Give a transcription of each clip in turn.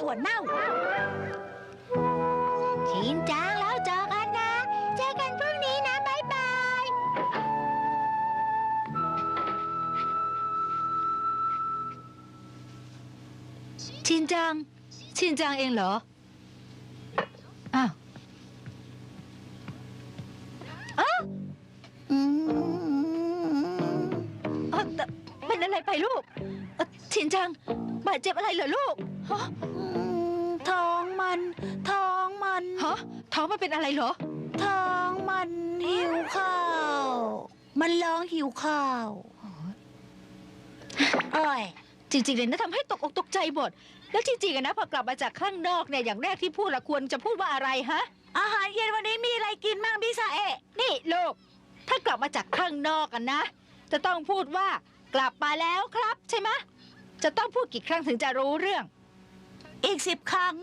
ถั่วเน่า ชินจังแล้วเจอกันนะ เจอกันพรุ่งนี้นะบายบาย ชินจัง ชินจังเองเหรอ อ้าวอืมอ้าวแต่เป็นอะไรไปลูกเอ่อชินจังบาดเจ็บอะไรเหรอลูกฮะอืม ท้องมัน ท้องมันฮะท้องมันเป็นอะไรเหรอ ท้องมันหิวข้าว มันร้องหิวข้าวโอ้ยจริงๆเลยนะทำให้ตกอกตกใจหมด แล้วจริงๆอะนะพอกลับมาจากข้างนอกเนี่ยอย่างแรกที่พูดละควรจะพูดว่าอะไรฮะ อาหารเย็นวันนี้มีอะไรกินบ้างพี่สาเอะนี่ลูก ถ้ากลับมาจากข้างนอกกันนะ จะต้องพูดว่ากลับมาแล้วครับใช่ไหมจะต้องพูดกี่ครั้งถึงจะรู้เรื่อง อีกสิบครั้ง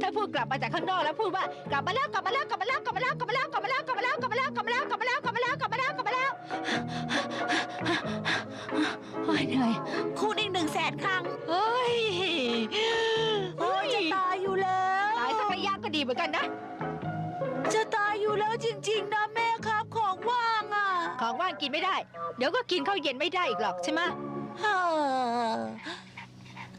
ถ้าพูดกลับมาจากข้างนอกแล้วพูดว่ากลับมาแล้วกลับมาแล้วกลับมาแล้วกลับมาแล้วกลับมาแล้วกลับมาแล้วกลับมาแล้วกลับมาแล้วกลับมาแล้วกลับมาแล้วกลับมาแล้วกลับมาแล้วกลับมาแล้วโอ้ยเหนื่อยคูณอีกหนึ่งแสนครั้งเฮ้ยโอ้ยจะตายอยู่แล้วตายสักระยะก็ดีเหมือนกันนะ จะตายอยู่แล้วจริง ๆ นะแม่ครับของว่างอะของว่างกินไม่ได้ เดี๋ยวก็กินข้าวเย็นไม่ได้อีกหรอกใช่ไหมเฮ้อ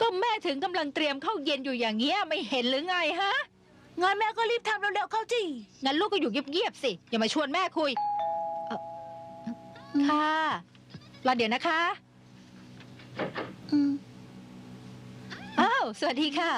ก็แม่ถึงกำลังเตรียมข้าวเย็นอยู่อย่างเงี้ยไม่เห็นหรือไงฮะ งั้นแม่ก็รีบทำเร็วๆเข้าจีงั้นลูกก็อยู่เงียบๆสิ อย่ามาชวนแม่คุยเอ่อค่ะรอเดี๋ยวนะคะอืมอ้าว สวัสดีค่ะ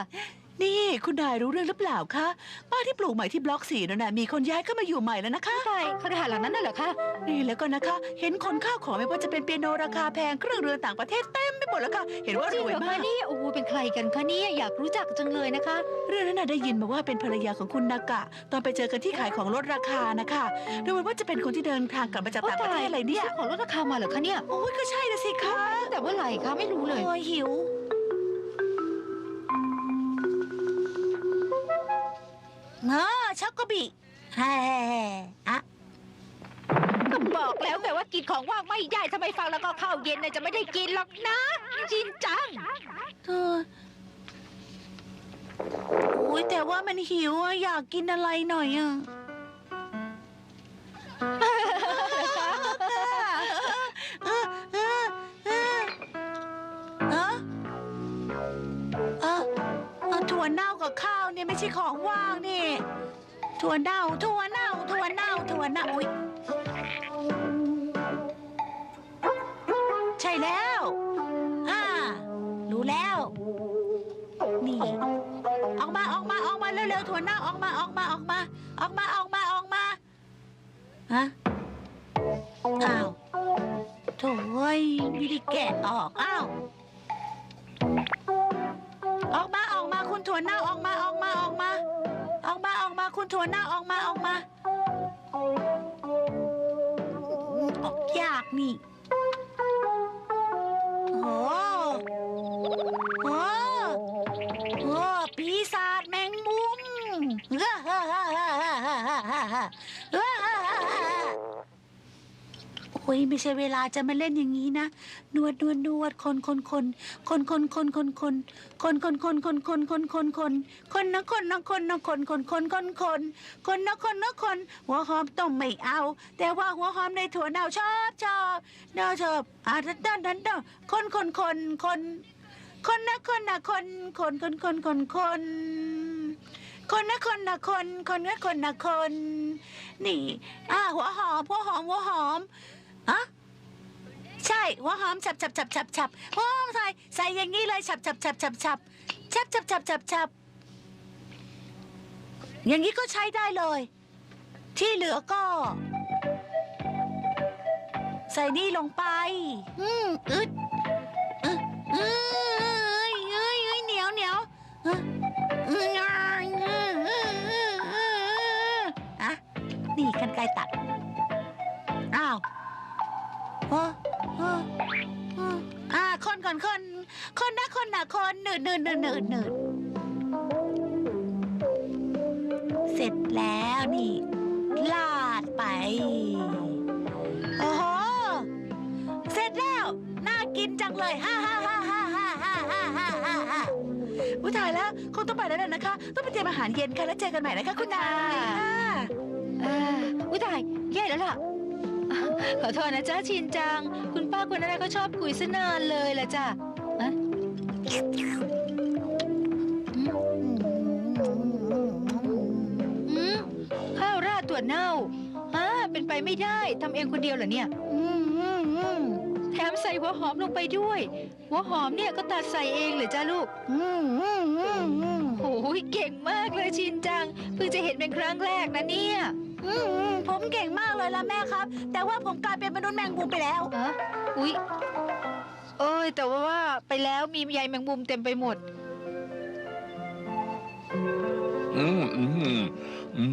นี่คุณนายรู้เรื่องหรือเปล่าคะบ้านที่ปลูกใหม่ที่บล็อกสี่นั่นน่ะมีคนย้ายเข้ามาอยู่ใหม่แล้วนะคะใช่เขาได้หาหลังนั้นน่ะเหรอคะนี่แล้วก็นะคะ เห็นคนข้าวของไม่ว่าจะเป็นเปียโนราคาแพงเครื่องเรือนต่างประเทศเต็มไปหมดแล้วค่ะเห็นว่ารจริงรวยเหรอมาคะกเนี่ยโอ้โหเป็นใครกันคะเนี่ยอยากรู้จักจังเลยนะคะ เรื่องนั้นน่ะได้ยินมาว่าเป็นภรรยาของคุณนากะ ตอนไปเจอกันที่ขายของลดราคานะคะดูเหมือนว่าจะเป็นคนที่เดินทางกลับมาจากต่างประเทศอะไรเนี่ยซื้อของลดราคามาเหรอคะเนี่ยโอ้ยก็ใช่นะสิคะตั้งแต่เมื่อไหร่คะไม่รู้เลยโอ้ยหิว เออช็อกโกบิแฮ่อะก็บอกแล้วไงว่ากินของว่างไม่ได้ทำไมฟังแล้วก็ข้าวเย็นน่ะจะไม่ได้กินหรอกนะจินจัง เธอโอ้ยแต่ว่ามันหิวอะอยากกินอะไรหน่อยอะ ถั่วเน่ากับข้าวเนี่ยไม่ใช่ของว่างนี่ ถั่วเน่า ถั่วเน่า ถั่วเน่า ถั่วเน่าอุ๊ยใช่แล้ว อ่า รู้แล้ว นี่ ออกมา ออกมา ออกมา เร็วๆ ถั่วเน่า ออกมา ออกมา ออกมา ออกมา ออกมา ออกมา ฮะ อ้าวโถ่เอ้ยไม่ได้แกะออก อ้าว ออกมา คุณถั่วเน่าออกมาออกมาออกมา ออกมาออกมาคุณถั่วเน่าออกมาออกมาออกยากนี่โอ้โหโอ้ปีศาจแมงมุมโอ้้ยไม่ใช่เวลาจะมาเล่นอย่างนี้นะ นวดนวดนวดคนคนคนคนคนคนคนคนคนคนคนคนคนคนคนคนคนนะคนนะคนนะคนคนคนคนคนคนนะคนนะคน หัวหอมต้มไม่เอา แต่ว่าหัวหอมในถั่วเน่าชอบชอบเน่าชอบอะดันดันดันคนคนคนคนคนนะคนนะคนคนคนคนคนคนคนนะคนนะคนคนนะคนนะคน นี่ อ่าหัวหอมหัวหอมหัวหอม อะใช่หัวหอมฉับฉับฉับฉับฉับหัวหอมใส่ใส่อย่างนี้เลยฉับฉับฉับฉับฉับฉับฉับฉับฉับฉับอย่างนี้ก็ใช้ได้เลย ที่เหลือก็ ใส่นี่ลงไป อืมอึดอึดอึดเอ้ยเอ้ยเหนียวเหนียวอึดอึดอึดอึดอึดอึดอะนี่กันไกลตัด อ่าคนก่อนคน คนนะคนนะคนหนืดหนืดหนืดหนืดหนืดเสร็จแล้วนี่ลาดไป โอ้โห เสร็จแล้ว น่ากินจังเลยฮ่าฮ่าฮ่าฮ่าฮ่าฮ่าฮ่าฮ่าฮ่าฮ่าอุ้ยตายแล้วคงต้องไปแล้วแหละนะคะ ต้องไปเตรียมอาหารเย็นค่ะแล้วเจอกันใหม่นะคะคุณนายค่ะ อ่าอุ้ยตายแย่แล้วล่ะ ขอโทษนะจ้าชินจัง คุณป้าคนนั้นก็ชอบคุยซะนานเลยล่ะจ้ะอะอืมข้าวราดตัวเน่าฮะเป็นไปไม่ได้ทำเองคนเดียวเหรอเนี่ยอืมอืมอืมแถมใส่หัวหอมลงไปด้วย หัวหอมเนี่ยก็ตัดใส่เองเหรอจ้าลูกอืมอืมอืมอืมโอ้ยเก่งมากเลยชินจัง เพิ่งจะเห็นเป็นครั้งแรกนะเนี่ย อืมอืมผมเก่งมากเลยล่ะแม่ครับ แต่ว่าผมกลายเป็นมนุษย์แมงมุมไปแล้วอะอุ๊ยเอ้ย แต่ว่าไปแล้วมีใยแมงมุมเต็มไปหมด อืมอืมอื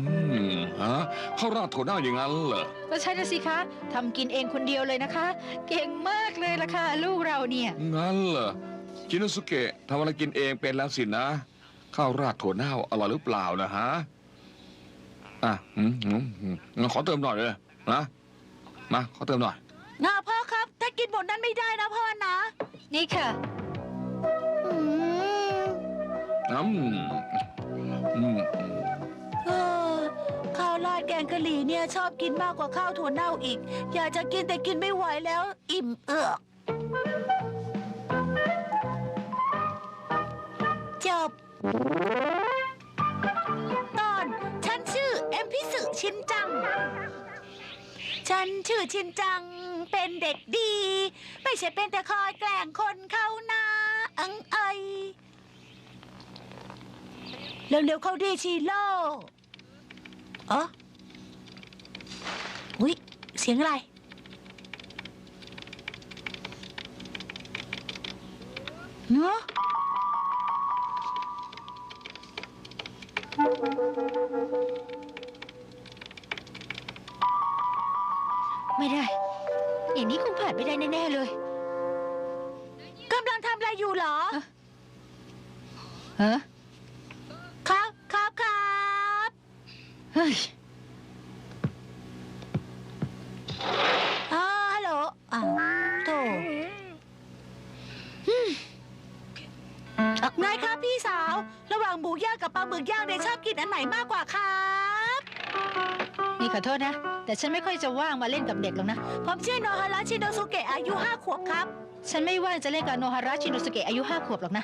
มฮะข้าวราดถั่วเน่าอย่างนั้นเหรอก็ใช่นะสิคะทำกินเองคนเดียวเลยนะคะ เก่งมากเลยล่ะค่ะ ลูกเราเนี่ย งั้นเหรอชินสุเกะทำอะไรกินเองเป็นแล้วสินะข้าวราดถั่วเน่าอร่อยหรือเปล่านะฮะ อะอืมอืมอืมงั้นขอเติมหน่อยเลยนะมาขอเติมหน่อย นะพ่อครับ ถ้ากินหมดนั้นไม่ได้นะพ่อนะนี่ค่ะ อืมอืมอืมเออข้าวราดแกงกะหรี่เนี่ยชอบกินมากกว่าข้าวถั่วเน่าอีก อยากจะกินแต่กินไม่ไหวแล้ว อิ่มเอือกจบ ฉันชื่อชินจังเป็นเด็กดี ไม่ใช่เป็นแต่คอยแกล้งคนเขานาอังไอเร็วๆเข้าดีชีโร่เอออุ้ยเสียงอะไร เนาะ ไม่ได้แน่ ๆ เลยกำลังทำอะไรอยู่เหรอ ฮะครับครับครับเฮ้ยอ่าฮัลโหลอ่าโถไงครับพี่สาว ระหว่างหมูย่างกับปลาหมึกย่างเนี่ยชอบกินอันไหนมากกว่าครับนี่ ขอโทษนะ แต่ฉันไม่ค่อยจะว่างมาเล่นกับเด็กหรอกนะ ผมชื่อโนฮาระชินโนสุเกะอายุห้าขวบครับ ฉันไม่ว่างจะเล่นกับโนฮาระชินโนสุเกะอายุห้าขวบหรอกนะ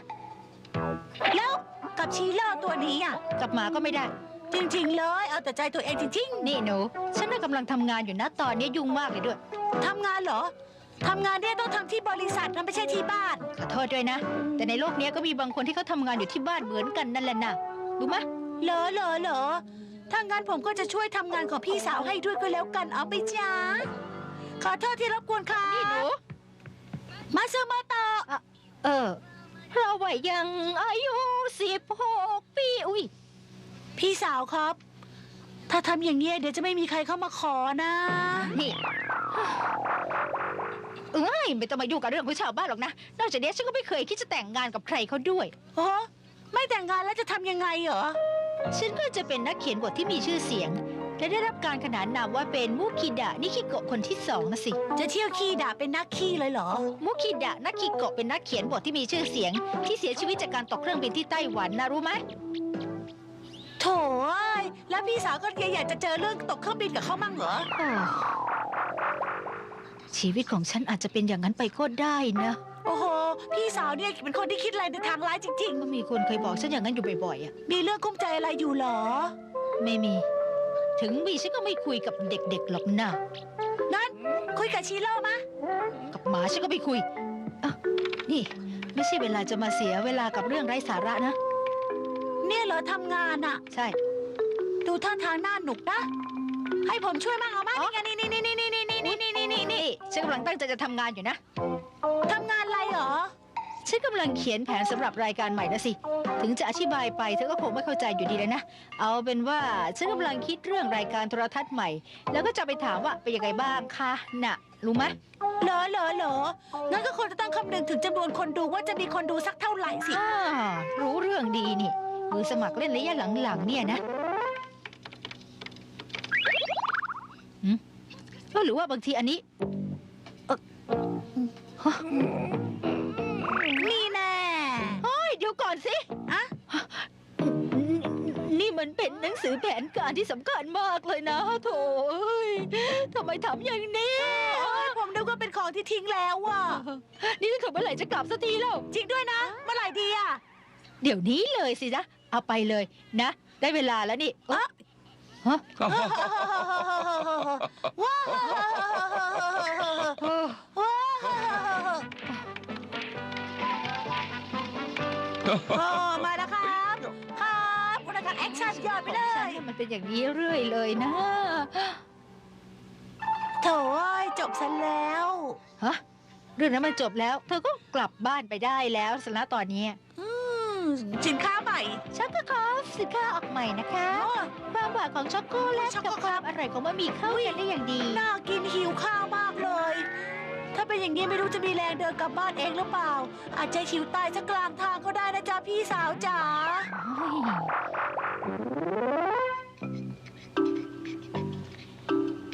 แล้วกับชีโร่ตัวนี้อะ กับหมาก็ไม่ได้ จริงๆเลย เอาแต่ใจตัวเองจริงนี่หนู ฉันน่ะกำลังทำงานอยู่นะตอนนี้ยุ่งมากเลยด้วย ๆทำงานเหรอทำงานเนี่ยต้องทำที่บริษัทนะไม่ใช่ที่บ้าน ขอโทษด้วยนะ แต่ในโลกนี้ก็มีบางคนที่เขาทำงานอยู่ที่บ้านเหมือนกันนั่นแหละนะรู้ไหมเหรอเหรอเหรอ ถ้างั้นผมก็จะช่วยทำงานของพี่สาวให้ด้วยก็แล้วกันเอาไปจ้า ขอโทษที่รบกวนค่ะนี่หนู มาซื้อมาต่อเออ เราวัยยังอายุสิบหกปี อุ้ย พี่สาวครับ ถ้าทำอย่างเงี้ยเดี๋ยวจะไม่มีใครเข้ามาขอนะ นี่ เอ้ยไม่ต้องมายุ่งกับเรื่องของชาวบ้านหรอกนะ นอกจากนี้ฉันก็ไม่เคยคิดจะแต่งงานกับใครเขาด้วย โอ้ไม่แต่งงานแล้วจะทำยังไงเหรอ ฉันก็จะเป็นนักเขียนบทที่มีชื่อเสียง และได้รับการขนานนามว่าเป็นมุคิดะนิคิโกะคนที่สองนะสิ จะเที่ยวขี้ด่าเป็นนักขี้เลยเหรอ มุคิดะนักคิโกะเป็นนักเขียนบทที่มีชื่อเสียง ที่เสียชีวิตจากการตกเครื่องบินที่ไต้หวันนะรู้ไหมโถเอ้ยแล้วพี่สาวก็อยากจะเจอเรื่องตกเครื่องบินกับเขามั่งเหรอโอ้ชีวิตของฉันอาจจะเป็นอย่างนั้นไปก็ได้นะ โอ้โห พี่สาวเนี่ยเป็นคนที่คิดอะไรในทางร้ายจริง ก็มีคนเคยบอกฉันอย่างนั้นอยู่บ่อยๆอะ ๆ มีเรื่องกุ้มใจอะไรอยู่เหรอ ไม่มี ถึงมีฉันก็ไม่คุยกับเด็กๆหรอกนะงั้นคุยกับชีโร่มะ กับหมาฉันก็ไม่คุยอะนี่ ไม่ใช่เวลาจะมาเสียเวลากับเรื่องไร้สาระนะ เนี่ยเหรอทำงานอะใช่ ดูท่าทางน่าหนุกนะ ให้ผมช่วยมั่งเอามาอ๋อ นี่ไงนี่นี่นี่นี่นี่นี่นี่นี่นี่นี่นี่ฉันกำลังตั้งใจจะทำงานอยู่นะ ฉันกำลังเขียนแผนสำหรับรายการใหม่นะสิ ถึงจะอธิบายไปเธอก็คงไม่เข้าใจอยู่ดีเลยนะ เอาเป็นว่าฉันกำลังคิดเรื่องรายการโทรทัศน์ใหม่ แล้วก็จะไปถามว่าเป็นยังไงบ้างคะน่ะ รู้ไหมเหรอเหรอเหรองั้นก็ควรจะต้องคำนึงถึงจำนวนคนดูว่าจะมีคนดูสักเท่าไหร่สิ อ่ารู้เรื่องดีนี่มือสมัครเล่นระยะหลังๆเนี่ยนะหืมเออหรือว่าบางทีอันนี้นี่ มันเป็นหนังสือแผนการที่สำคัญมากเลยนะโถเอ้ยทำไมทำอย่างนี้ โอ้ยผมนึกว่าเป็นของที่ทิ้งแล้วว่ะ นี่ถ้าเกิดเมื่อไหร่จะกลับสักทีแล้วจริงด้วยนะ เมื่อไหร่ดีอะเดี๋ยวนี้เลยสินะเอาไปเลยนะ ได้เวลาแล้วนี่เอ้ยฮะว้าวเออว้าวโอ้มา ยอดไปเลของฉันยเนี่ยมันเป็นอย่างนี้เรื่อยเลยนะ โถ่เอ้ยจบซะแล้ว ฮะ เรื่องนั้นมันจบแล้ว เธอก็กลับบ้านไปได้แล้วสนะตอนนี้อืมสินค้าใหม่ ช็อกโกคอฟสินค้าออกใหม่นะคะโอ้ความหวานของช็อกโกแลตช็อกโกกับความอร่อยของบะหมี่เข้ากันได้อย่างดี น่ากินหิวข้าวมากเลย ถ้าเป็นอย่างนี้ไม่รู้จะมีแรงเดินกลับบ้านเองหรือเปล่า อาจจะหิวตายสักกลางทางก็ได้นะจ๊ะพี่สาวจ๋า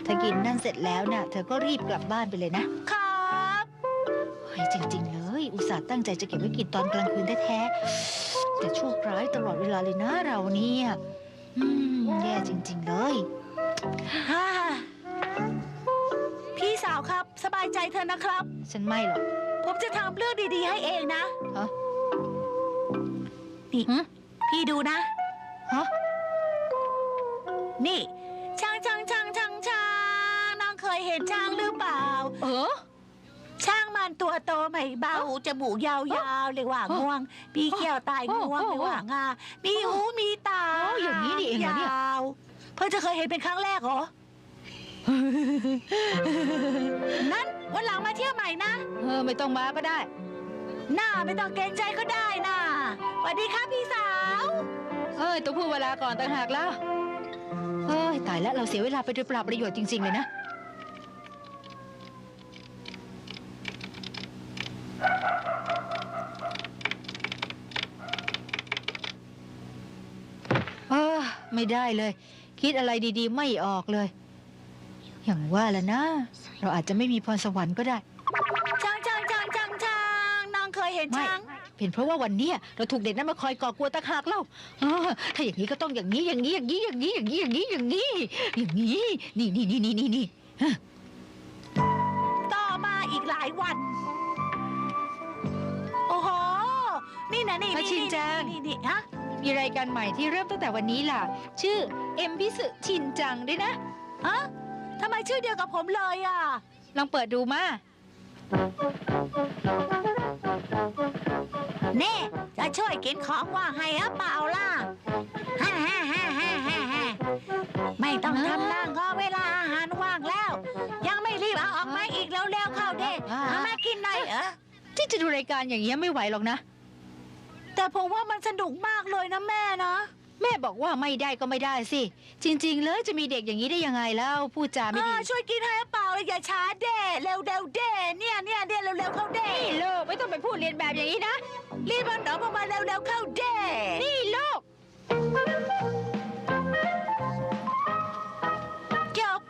ถ้ากินนั่นเสร็จแล้วน่ะ เธอก็รีบกลับบ้านไปเลยนะครับ เฮ้ยจริง ๆ เลย อุตส่าห์ตั้งใจจะเก็บไว้กินตอนกลางคืนแท้ๆแต่โชคร้ายตลอดเวลาเลยนะเราเนี่ย อืม แย่จริง ๆ เลย ฮ่าพี่สาวครับ สบายใจเถอะนะครับ ฉันไม่หรอกผมจะทำเรื่องดีๆ ให้เองนะ ฮะนี่ หึพี่ดูนะ ฮะนี่ช้างช้างช้างช้างช้างน้องเคยเห็นช้างหรือเปล่า เออช้างมันตัวโตไม่เบาจมูกยาวๆเรียกว่าอ๋อง่วงมีเขี้ยวใตายอ๋อง่วงอ๋อเรียกว่างามีหูมีตาอ๋ออย่างนี้นี่เองเหรอเนี่ย ยาวเพิ่งจะเคยเห็นเป็นครั้งแรกเหรอ นั้นวันหลังมาเที่ยวใหม่นะ เออไม่ต้องมาก็ได้ หน้าไม่ต้องเกรงใจก็ได้นะสวัสดีครับพี่สาว เอ้ยต้องพูดเวลาก่อนต่างหากแล้ว เอ้ยตายแล้วเราเสียเวลาไปโดยเปล่าประโยชน์จริง ๆ เลยนะ เออไม่ได้เลย คิดอะไรดี ๆ ไม่ออกเลย อย่างว่าแหละนะ เราอาจจะไม่มีพรสวรรค์ก็ได้ ช้างช้างช้างช้างช้างน้องเคยเห็นไม่ ช้าง เป็นเพราะว่าวันเนี้ยเราถูกเด็กนั้นมาคอยก่อกวนต่างหากเล่าเออถ้าอย่างนี้ก็ต้องอย่างนี้อย่างนี้อย่างนี้อย่างนี้อย่างนี้อย่างนี้อย่างนี้อย่างนี้นี่นี่นี่นี่นี่นี่ต่อมาอีกหลายวัน โอ้โห นี่นะนี่มานี่ชินจัง นี่นี่ฮะ มีรายการใหม่ที่เริ่มตั้งแต่วันนี้ล่ะ ชื่อเอ็มพิสึชินจังด้วยนะ ฮะ ทำไมชื่อเดียวกับผมเลยอะ ลองเปิดดูมา เน่จะช่วยกินของว่างให้หรือเปล่าล่ะฮ่าฮ่าฮ่าฮ่าฮ่าฮ่าไม่ต้องทำล่างก็เวลาอาหารว่างแล้ว ยังไม่รีบเอาออกมาอีกเร็วๆเข้าเด็กอ่าเอามากินหน่อยเออที่จะดูรายการอย่างเงี้ยไม่ไหวหรอกนะ แต่ผมว่ามันสนุกมากเลยนะแม่นะ แม่บอกว่าไม่ได้ก็ไม่ได้สิ จริง ๆ เลยจะมีเด็กอย่างนี้ได้ยังไงแล้วพูดจาไม่ดีช่วยกินให้เปล่าเลยอย่าช้าเด้เร็วเร็วเด้เนี่ยเนี่ยเด้เร็วเร็วเข้าเด้นี่ลูกไม่ต้องไปพูดเรียนแบบอย่างนี้นะรีบมาหนอมามาเร็วเร็วเข้าเด้นี่ลูก